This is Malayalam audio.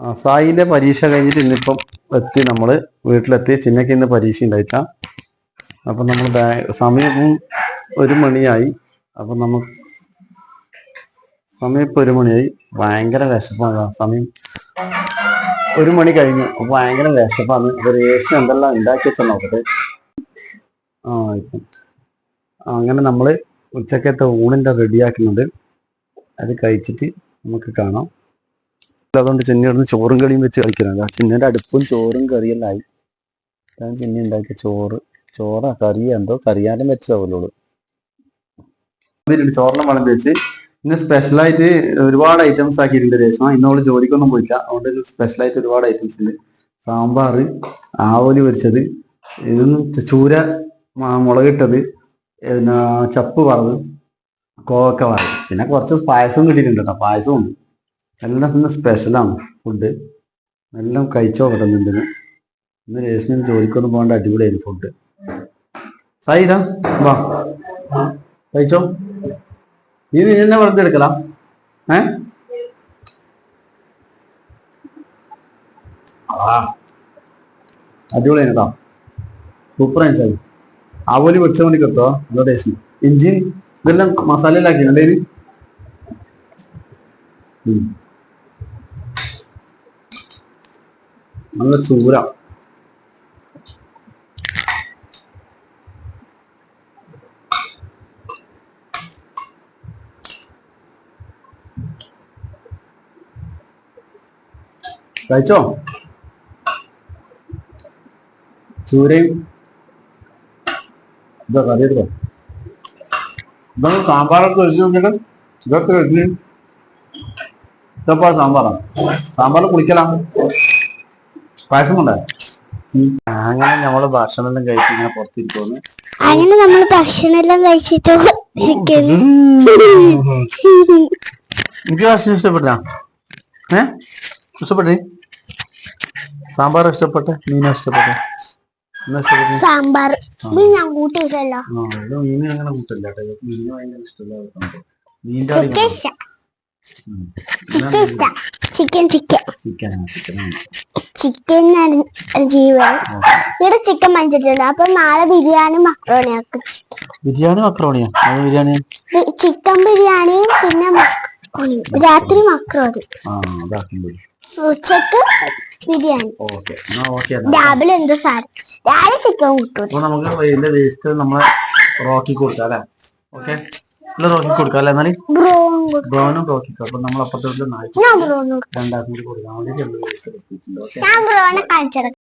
സായിന്റെ പരീക്ഷ കഴിഞ്ഞിട്ട് ഇന്നിപ്പം എത്തി നമ്മൾ വീട്ടിലെത്തി. ചിന്നയ്ക്ക് ഇന്ന് പരീക്ഷ ഉണ്ടായിട്ടാ. അപ്പൊ നമ്മൾ സമയം ഒരു മണിയായി. അപ്പൊ നമുക്ക് സമയം ഇപ്പൊ ഒരു മണിയായി. ഭയങ്കര വിശപ്പാണ്. സമയം ഒരു മണി കഴിഞ്ഞു. ഭയങ്കര വിശപ്പാണ്. അപ്പൊ രേഷൻ എന്തെല്ലാം ഉണ്ടാക്കി വെച്ചാൽ നോക്കട്ടെ. ആ ഇപ്പം അങ്ങനെ നമ്മൾ ഉച്ചക്കത്തെ ഊണിന്റെ റെഡിയാക്കുന്നുണ്ട്. അത് കഴിച്ചിട്ട് നമുക്ക് കാണാം. അതുകൊണ്ട് ചിന്ന ഇവിടുന്ന് ചോറും കളിയും വെച്ച് കഴിക്കണം ആ ചിന്നന്റെ അടുപ്പും ചോറും കറിയെല്ലാം ആയി. ഞാൻ ചിന്നി ഉണ്ടാക്കിയ ചോറ്. ചോറാ കറി എന്തോ കറിയാനും വെച്ചതാവുള്ളൂ ചോറിനും വളം വെച്ച് ഇന്ന് സ്പെഷ്യലായിട്ട് ഒരുപാട് ഐറ്റംസ് ആക്കിയിട്ടുണ്ട് രേഷ്മ. ഇന്നോൾ ജോലിക്കൊന്നും പോയില്ല. അതുകൊണ്ട് സ്പെഷ്യലായിട്ട് ഒരുപാട് ഐറ്റംസ് ഉണ്ട്. സാമ്പാർ ആവോലി പൊരിച്ചത് ഇതൊന്നും ചൂര മുളകിട്ടത് പിന്നെ ചപ്പ് വറവ് കോവക്ക വറവ്. പിന്നെ കുറച്ച് പായസം കിട്ടിയിട്ടുണ്ട് കേട്ടോ. പായസമുണ്ട് എല്ലാം ഇന്ന് സ്പെഷ്യലാണ് ഫുഡ് എല്ലാം കഴിച്ചോ കിട്ടുന്നുണ്ട് ഇന്ന് രേഷ്മിന് ജോലിക്കൊന്നും പോകേണ്ട അടിപൊളിയായിരുന്നു ഫുഡ് സായിത വാ. കഴിച്ചോ? നീ തന്നെ വെറുതെ എടുക്കലാ? ഏ? അടിപൊളിയാണ് കേട്ടോ. സൂപ്പർ ആയി ആവോലി പൊടിച്ച വേണ്ടി കിട്ടോ. നല്ല ടേസ്റ്റ് ഇഞ്ചി ഇതെല്ലാം മസാലയിലാക്കിയിട്ടുണ്ട്. നല്ല ചൂര കഴിച്ചോ? ചൂരയും ഇതാ കറി എടുത്തോ. ഇതൊക്കെ സാമ്പാറൊക്കെ എഴുതി നോക്കിയിട്ട് ഇതൊക്കെ കഴിഞ്ഞു ഇതപ്പോ സാമ്പാറാണ് സാമ്പാറിൽ കുളിക്കലാം പായസം കൊണ്ടാ അങ്ങനെ നമ്മൾ ഭക്ഷണം കഴിച്ച് ഇങ്ങനെ പുറത്തിരിക്കുന്നു അങ്ങനെ നമ്മൾ ഭക്ഷണം എല്ലാം കഴിച്ചിട്ട്. എനിക്ക് ഭക്ഷണം ഇഷ്ടപ്പെട്ടാ ഏ? ഇഷ്ടപ്പെട്ടേ? സാമ്പാർ ഇഷ്ടപ്പെട്ട മീനോ ഇഷ്ടപ്പെട്ടെ. സാമ്പാർ. മീൻ ഞാൻ ഇവിടെ മീൻ അങ്ങനെ കൂട്ടില്ല മീൻ ഭയങ്കര ഇഷ്ടമില്ല മീന്റെ ചിക്കൻ ചിക്കൻ. Chicken chicken. ജീവൻ. ഇവിടെ ചിക്കൻ വാങ്ങിച്ചിട്ടുണ്ട് അപ്പൊ നാളെ ബിരിയാണി മക്രോണി ആക്കും ബിരിയാണി മക്രോണിയാ? ബിരിയാണി? ചിക്കൻ ബിരിയാണിയും പിന്നെ മക്രോണിയും രാത്രി മക്രോണി. ഉച്ചയ്ക്ക് ബിരിയാണി. രാവിലെ എന്തോ സാധനം? രാവിലെ ചിക്കൻ കൂട്ടും. നമുക്ക് ഇതിന്റെ വേസ്റ്റ് നമ്മളെ റോക്കി കൊടുക്കാം അല്ലേ? ഓക്കെ? റോക്കി കൊടുക്കാം അല്ലേ എന്നാലും? ബ്രൗനും റോക്കിക്കും അപ്പൊ നമ്മൾ അപ്പുറത്തെ വീട്ടിൽ നാല് കൂടി കൊടുക്കാൻ വേണ്ടി രണ്ട് വേസ്റ്റ് എടുത്തിട്ടുണ്ട് ഓക്കെ